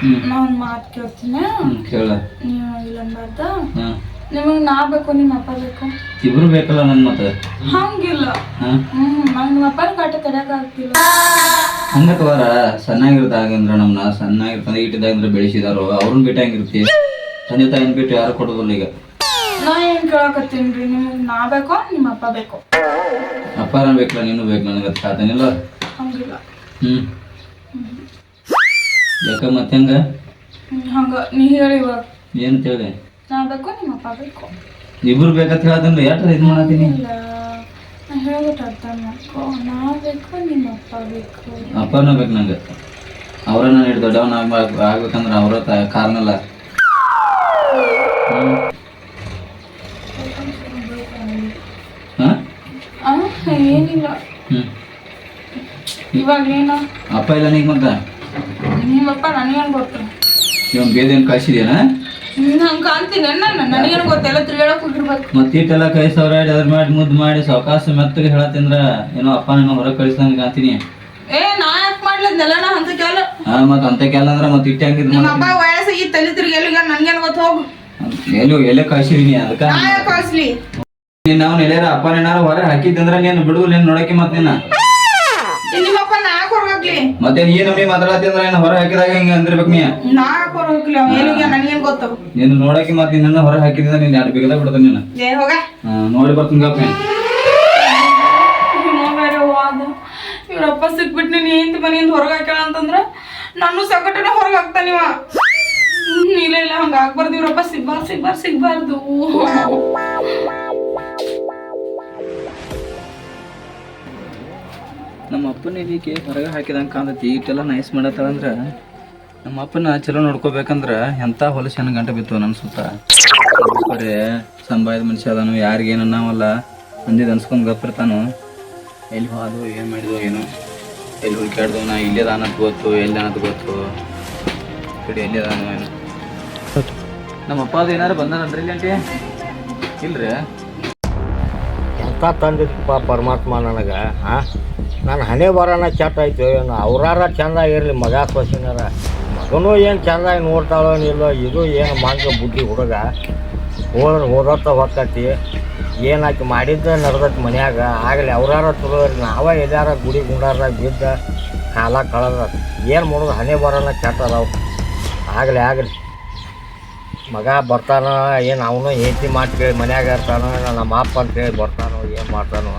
ಹ್ಮ್. ನಾ ಒಂದ್ ಮಾತು ಕೇಳ್ತೀನಿ. ಹ್ಮ್ ಕೇಳ ನೀವು ಇಲ್ಲ ಅನ್ಬಾರ್ದ ನಿಮಗೆ ನಾ ಬೇಕು ನಿಮ್ಮ ಅಪ್ಪ ಬೇಕು? ಇಬ್ರು ಬೇಕಲ್ಲ ನನ್ನ ಮತ್ತೆ ಹಂಗಿಲ್ಲ. ಹ್ಮ್ ನಂಗೆ ನಿಮ್ಮ ಅಪ್ಪನ ಕಾಟ ತಡ್ಯಾಕ ಆಗ್ತಿಲ್ಲ. ಹಂಗ ತಗೋರ ಸಣ್ಣಾಗಿರ್ದಾಗಂದ್ರ ನಮ್ನ ಸಣ್ಣಾಗಿರ್ತಂದ್ರೆ ಇಟ್ಟಿದಾಗಂದ್ರೆ ಬೆಳೆಸಿದಾರು ಅವ್ರನ್ನ ಬಿಟ್ಟ ಹೆಂಗಿರ್ತಿ ತಂದೆ ತಾಯಿನ ಬಿಟ್ಟು ಯಾರು ಕೊಡೋದಿಲ್ಲ ಈಗ? ನಾ ಏನ್ ರೀ ನಿಮಗೆ ನಾ ಬೇಕೋ ನಿಮ್ಮ ಅಪ್ಪ ಬೇಕು. ಅಪ್ಪಾರ ಬೇಕಲ್ಲ ನೀನು ಬೇಕು ನನಗೆ ಸಾಧನಿಲ್ಲ ಹಂಗಿಲ್ಲ. ಹ್ಮ್. ಯಾಕ ಮತ್ತೆ ಹಂಗ? ಹಂಗ ನೀ ಹೇಳಿ ಇವಾಗ. ಏನು ತಿಳ್ದೆ ನಾ ಬೇಕು ನಿಮ್ಮ ಅಪ್ಪ ಬೇಕು. ಇಬ್ರು ಬೇಕಂತ ಹೇಳ್ದಂದ್ರೆ ಯಾಕೆ ಇದು ಮಾಡತ್ತೀನಿ ನಾ ಹೇಳ್ಬಿಟ್ಟು ಅರ್ಥ ಮಾಡ್ಕೊ. ನಾ ಬೇಕು ನಿಮ್ಮ ಅಪ್ಪ ಬೇಕು. ಅಪ್ಪನ ಬೇಕು ನಂಗೆ. ಅವರನ್ನ ನಾನು ಹಿಡಿದು ದೊಡ್ಡವನ ಆಗ್- ಆಗ್ಬೇಕಂದ್ರೆ ಅವರ ಕಾರಣಲ್ಲ. ಏನಿಲ್ಲ. ಇವಾಗ ಏನು? ಅಪ್ಪ ಇಲ್ಲ ನೀಗ ಮತ್ತ? ನಿಮ್ಮಪ್ಪ ನನಗೇನು ಗೊತ್ತು? ನೀವು ಬೇದೇನ್ ಕಳ್ಸಿದ್ಯಾನ ಹಂಗೆ ಕಾಣ್ತೀನಿ. ನಾನು ನನಗೇನು ಗೊತ್ತೆಲ್ಲ ತಿರುಗಾಡಕ್ ಹೋಗಿರ್ಬೇಕು ಮತ್ತೆ ಇಟ್ಟೆಲ್ಲ ಕೈ ಸಾವಿರ ಅದ್ರ ಮಾಡಿ ಮುದ್ದು ಮಾಡಿ ಸಾವಕಾಶ ಮೆತ್ತಗೆ ಹೇಳತ್ತಂದ್ರ ಏನೋ ಅಪ್ಪ ನಾನು ಹೊರಗೆ ಕಳಿಸ್ದಂಗ ಕಾಣ್ತೀನಿ. ಏ ನಾ ಯಾಕೆ ಮಾಡ್ಲದ್ನೆಲ್ಲ ನಾ ಅಂತ ಕೇಳ ಹಾ ಮತ್ತ ಅಂತ ಕೇಳಂದ್ರ ಅಂದ್ರ ಮತ್ತೆ ಇಟ್ಟೆ ನಿಮ್ಮ ಅಪ್ಪ ತಲೆ ನನ್ಗೇನು ಗೊತ್ತು? ಹೋಗು. ಎಲ್ಲಿ ಎಲ್ಲೇ ಕಳ್ಸಿದೀನಿ ಅದಕ್ಕ? ನಾ ಯಾಕೆ ಕಳಿಸ್ಲಿ ನೀನ್ ನಾವು ನೆಲೆಯಾರ ಅಪ್ಪ ಏನಾರ ಹೊರ ಹಾಕಿದ್ದಂದ್ರ ನೀನು ಬಿಡುವ ನೀನ್ ನೋಡಕ್ಕೆ ಮತ್ತೆ ನೀನ ಹೊರಗಾಗ್ಲಿ ಮತ್ತೆ ಏನು ನಮ್ನಿ ಮಾತಾಡತಿ ಅಂದ್ರೆ ಏನ್ ಹೊರ ಹಾಕಿದಾಗ ಹಿಂಗ ಅಂದಿರ್ಬೇಕು ನೀ? ನಾ ಹೊರ ಹೊರಗಾಗ್ಲಿ ಅವ ಏನಿಗೆ ನನ್ಗೇನು ಗೊತ್ತು? ನೀನು ನೋಡಕ್ಕೆ ಮತ್ತೆ ನಿನ್ನ ಹೊರ ಹಾಕಿದ್ರೆ ನೀನ್ ಎರಡು ಬೇಗ ಬಿಡ್ತಾನೆ ನೀನು. ಏ ಹೋಗ. ನೋಡಿ ಬರ್ತೀನಿ ಗಪ್ಪ ನೀನ್. ಸಿಕ್ಬಿಟ್ ಬೇರೆ ಇವ್ರಪ್ಪ ಸಿಕ್ಬಿಟ್ಟು ನೀನು ಹೆಂಡತಿ ಮನೆಯಿಂದ ಹೊರಗೆ ಹಾಕ್ಯಾಳ ಅಂತಂದ್ರ ನಾನು ಸಕಟನೆ ಹೊರಗೆ ಹಾಕ್ತಾನಿವ ಹ್ಮ್, ಇಲ್ಲ ಇಲ್ಲ ಹಂಗ ಆಗ್ಬಾರ್ದು ಇವ್ರಪ್ಪ. ಸಿಗ್ಬಾರ್ದು ಸಿಗ್ಬಾರ್ದು ಸಿಗ್ಬಾರ್ದು. ನಮ್ಮ ಅಪ್ಪನ ಇದಕ್ಕೆ ಹೊರಗೆ ಹಾಕಿದಂಗೆ ಕಾಣ್ತೈತಿ. ಈಟೆಲ್ಲ ನೈಸ್ ಮಾಡತ್ತಂದ್ರೆ ನಮ್ಮ ಅಪ್ಪನ ಚಲೋ ನೋಡ್ಕೋಬೇಕಂದ್ರ ಎಂಥ ಹೊಲಸನ ಗಂಟೆ ಬಿತ್ತು ನನ್ನ ಸುತ್ತ ಬರೇ ಸಂಭಾಯದ ಮನುಷ್ಯ ಅದಾನು ಯಾರಿಗೇನು ನಾವಲ್ಲ ಅಂದಿದ್ದು ಅನ್ಸ್ಕೊಂಡು ಗಪ್ಪಿರ್ತಾನು. ಎಲ್ಲಿ ಹೋದು, ಏನು ಮಾಡಿದ್ವು ಏನು. ಎಲ್ಲಿ ಹುಡುಕಾಡ್ದು ನಾ ಇಲ್ಲೇ ಅನ್ನೋದು ಗೊತ್ತು, ಎಲ್ಲಿ ಅನ್ನೋದು ಗೊತ್ತು. ಕಡೆ ಎಲ್ಲಿ ಅದಾನು, ಏನು. ನಮ್ಮ ಅಪ್ಪ ಅದು ಏನಾರು ಬಂದಾನನ್ರಿ ಇಲ್ಲಿ ಆಂಟಿ? ಇಲ್ರಿ? ಎಂಥ ತಂದಿತ್ತಪ್ಪ ಪರಮಾತ್ಮ ನನಗೆ ಹಾಂ ನನ್ನ ಹಣೆ ಬರೋಣ ಚಟ್ ಆಯ್ತು ಏನು, ಅವ್ರಾರ ಚಂದ ಇರಲಿ, ಮಗ ಸೊಸಿನಾರ ಮಗನೂ ಏನು ಚಂದಾಗಿ ನೋಡ್ತಾಳೋ ಇಲ್ಲೋ ಇದು ಏನು ಮಂಗ ಬುದ್ಧಿ ಹುಡುಗ. ಹೋದ್ರೆ ಓದತ್ತ ಹೊಕ್ಕತಿ. ಏನಾಕಿ ಮಾಡಿದ್ದ ನಡೆದತ್ತು ಮನ್ಯಾಗ. ಆಗಲಿ ಅವ್ರಾರ ಚಲೋ ಇರಲಿ ನಾವೇ ಎಲ್ಲಾರ ಗುಡಿ ಗುಂಡಾರ್ದಾಗ ಬಿದ್ದ ಕಾಲ ಕಳದ. ಏನು ಮಾಡೋದು, ಹಣೆ ಬರೋಣ ಚಟ್ ಅವ್ರು ಆಗಲಿ ಆಗಲಿ. ಮಗ ಬರ್ತಾನ, ಏನು ಅವನು ಹೆಂಡತಿ ಮಾತು ಕೇಳಿ ಮನ್ಯಾಗ ಇರ್ತಾನೋ ನಮ್ಮ ಅಪ್ಪ ಅಂತ ಹೇಳಿ ಬರ್ತಾನೋ, ಏನು ಮಾಡ್ತಾನೋ.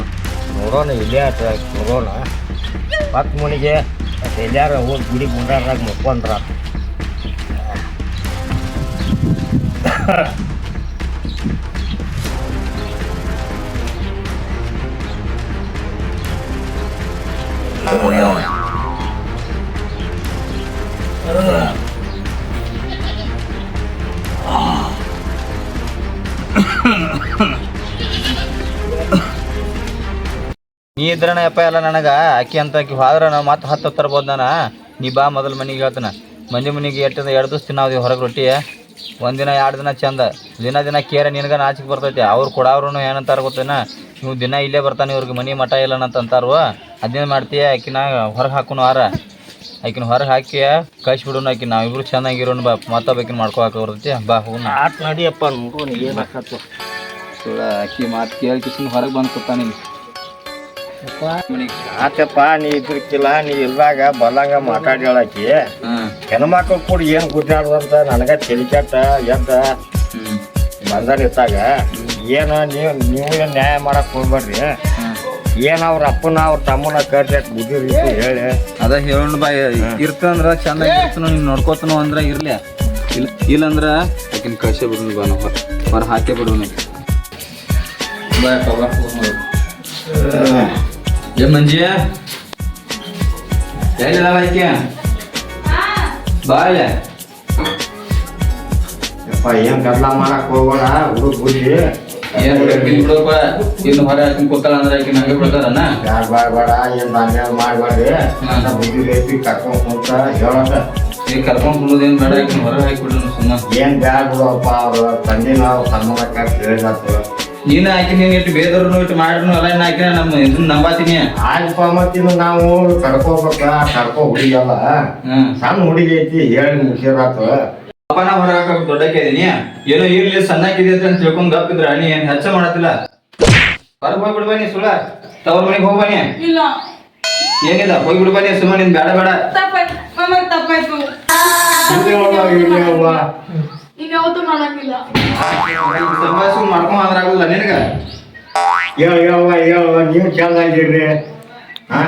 ನೋಡೋಣ ಇಲ್ಲೇ ಆತ ನೋಡೋಣ ಪಕ್ಕ ಮನೆಗೆ ಎಲ್ಲಾರ ಹೋಗಿ ಗುಡಿ ಗುಂಡಾರ್ದಾಗ ಮುಕ್ಕೊಂಡ್ರ ನೀ ಇದ್ರಣ ಯಪ್ಪ ಎಲ್ಲ ನನಗೆ ಅಕ್ಕಿ ಅಂತ ಅಕ್ಕಿ ಹೋದ್ರೆ ನಾವು ಮತ್ತೆ ಹತ್ತು ತರ್ಬೋದು ನಾನು. ನೀ ಬಾ ಮೊದಲು ಮನೆಗೆ ಹೇಳ್ತಾನ. ಮಂದಿ ಮನೆಗೆ ಎಟ್ಟು ಎರಡು ದಿವಸ ತಿನ್ನಾವ್ದಿ ಹೊರಗೆ ರೊಟ್ಟಿ ಒಂದಿನ ಎರಡು ದಿನ ಚಂದ. ದಿನ ದಿನ ಕೇರ ನಿನಗೆ ನಾಚಿಕೆ ಬರ್ತೈತಿ. ಅವ್ರು ಕೊಡವ್ರು ಏನಂತಾರ ಗೊತ್ತೇನ? ನೀವು ದಿನ ಇಲ್ಲೇ ಬರ್ತಾನೆ ಇವ್ರಿಗೆ, ಮನೆ ಮಠ ಇಲ್ಲ ಅಂತ ಅಂತಾರು ಅದೇನು ಮಾಡ್ತೀಯ? ಆಕಿನ ಹೊರಗೆ ಹಾಕೋನು ಆರ. ಆಕಿನ ಹೊರಗೆ ಹಾಕಿ ಕಳ್ಸಿಬಿಡೋಣ ಆಕಿ. ನಾವಿಬ್ರು ಚೆನ್ನಾಗಿರೋಣ ಬಾ ಮತ್ತೊಬ್ಬಕಿನ ಮಾಡ್ಕೋಕ ಬರ್ತೈತಿ. ಬಾ ಹೋಗೋಣ ಆಟ ನಡಿಯಪ್ಪ ನೋಡೋಣ ಏನು ಅಕ್ಕಿ ಮಾತು ಕೇಳಿ ಕಿಸಿನ ಹೊರಗೆ ಬಂದು ಕೊಡ್ತಾನೆ ಆತಪ್ಪ ನೀ ಇದ್ರಕ್ಕಿಲ್ಲ ನೀ ಇಲ್ದಾಗ ಬಲ್ಲಂಗ ಮಾತಾಡಿ ಹಾಂ. ಹೆಣ್ಮಕ್ಳು ಕೂಡ ಏನು ಗುಡ್ಡಾಡ್ದಂತ ನನಗೆ ತಿಳಿಕೆಟ್ಟ ಎದ್ದ ಹ್ಞೂ ಇತ್ತಾಗ ಏನ ಏನು ನೀವು ನೀವು ಏನು ನ್ಯಾಯ ಮಾಡಕ್ ಹೋಗ್ಬೇಡ್ರಿ. ಏನ ಅವ್ರ ಅಪ್ಪನ ಅವ್ರ ತಮ್ಮನ ಕರ್ಸಿ ಬುದ್ಧಿ ರೀತಿ ಹೇಳಿ. ಅದ ಹೇಳೋಣ ಬಾ ಇರ್ತಂದ್ರ ಚಂದ ಇರ್ತನು ನೀನು ನೋಡ್ಕೋತನು ಅಂದ್ರ ಇರ್ಲಿ. ಇಲ್ಲ ಇಲ್ಲಂದ್ರ ಆಕಿನ ಕಳ್ಸೇ ಬಿಡು ಬಾ ನಾವು ಹೊರ ಹಾಕೇ ಬಿಡೋಣ. ಏ ಮಂಜಿ ಎಲ್ಲಿದಾವ ಆಕೆ ಬಾ ಇಲ್ಲೇ ಯಪ್ಪ ಏನು ಗದ್ಲ ಮಾಡಕ್ ಹೋಗೋಣ ಹುಡುಗ ಬುದ್ಧಿ ಏನ್ ಬಿಡಪ್ಪ ಇನ್ನು ಹೊರ ಹಾಕಿನ ಕೂತಾಳ ಅಂದ್ರೆ ಆಕಿನ ನಂಗೆ ಬಿಡ್ತಾರನ ಯಾರು ಬೇಡ ಬೇಡ ಏನು ದಾನ್ಯ ಮಾಡಬೇಡ್ರಿ ಅಂತ ಬುದ್ಧಿ ಐತಿ ಕರ್ಕೊಂಡ್ ಕುಂತ ಹೇಳೋಣ ಈಗ ಕರ್ಕೊಂಡ್ ಕುಂಡೋದೇನ್ ಬೇಡ ಆಕಿನ ಹೊರ ಹಾಕಿ ಬಿಡು ಸುಮ್ಮನೆ ಏನು ಬ್ಯಾಡ ಬಿಡಪ್ಪ ಅವ್ರ ತಂದೆ ನಾವು ಕರ್ಸಿ ಹೇಳಿದಾತು ನೀನು ಹಾಕಿ ನೀನು ಇಟ್ಟು ಬೇದವ್ರನ್ನು ಇಟ್ಟು ಮಾಡ್ರು ಎಲ್ಲ ಹಾಕಿನ ನಮ್ಮ ಇದನ್ನ ನಂಬಾತೀನಿ. ಆಯ್ತಪ್ಪ ಮತ್ತಿನ್ನು ನಾವು ಕರ್ಕೋಬೇಕ ಕರ್ಕೋ ಹುಡುಗಿಯಲ್ಲ. ಹ್ಮ್. ಸಣ್ಣ ಹುಡುಗಿ ಐತಿ ಹೇಳಿ ಮುಗಿಸಿರಾತು ಅಪ್ಪನ ಹೊರ ಹಾಕಕ್ ದೊಡ್ಡಕ್ಕೆ ಇದೀನಿ. ಏನೋ ಇರ್ಲಿ ಸಣ್ಣಕ್ಕಿದೆ ಅಂತ ತಿಳ್ಕೊಂಡ್ ಗಪ್ಪಿದ್ರ ನೀ ಏನ್ ಹೆಚ್ಚ ಮಾಡತ್ತಿಲ್ಲ? ಹೊರಗೆ ಹೋಗ್ಬಿಡ್ ಬನ್ನಿ ಸುಳ ತವ್ರ ಮನೆಗೆ ಹೋಗ್ ಬನ್ನಿ. ಇಲ್ಲ. ಏನಿಲ್ಲ ಹೋಗ್ಬಿಡ್ ಬನ್ನಿ ಸುಮ್ಮ ನಿನ್ ಬೇಡ ಬೇಡ ತಪ್ಪಾಯ್ತು ಇನ್ಯಾವತ್ತೂ ಮಾಡಂಗಿಲ್ಲ. ಸಂಭಾಷಣೆ ಆಗುದಿಲ್ಲ ಯೋ ಯೋ ಯೋ ನೀವು ಚಂದ ಆಗಿರ್ರಿ. ಹಾ